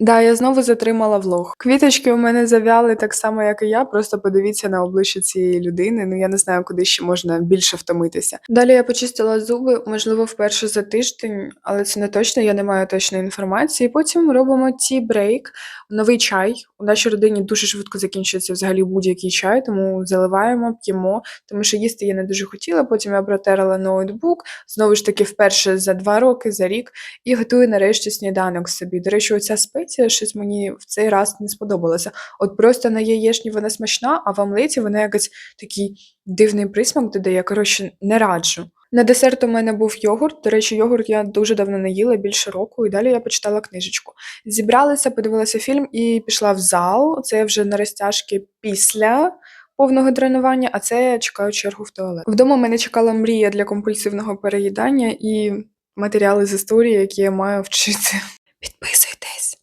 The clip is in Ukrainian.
Да, я знову затримала влог. Квіточки у мене зав'яли так само, як і я. Просто подивіться на обличчя цієї людини. Ну я не знаю, куди ще можна більше втомитися. Далі я почистила зуби, можливо, вперше за тиждень, але це не точно, я не маю точної інформації. Потім робимо ті брейк, новий чай. У нашій родині дуже швидко закінчується взагалі будь-який чай, тому заливаємо, п'ємо, тому що їсти я не дуже хотіла. Потім я протерла ноутбук, знову ж таки, вперше за два роки, за рік, і готую нарешті сніданок собі. До речі, оця спеція щось мені в цей раз не сподобалося. От просто на яєчні вона смачна, а в омлеті вона якось такий дивний присмак додає. Коротше, не раджу. На десерт у мене був йогурт. До речі, йогурт я дуже давно не їла, більше року, і далі я почитала книжечку. Зібралася, подивилася фільм і пішла в зал. Це вже на розтяжки після повного тренування, а це я чекаю чергу в туалет. Вдома мене чекала мрія для компульсивного переїдання і матеріали з історії, які я маю вчити. Підписуйтесь.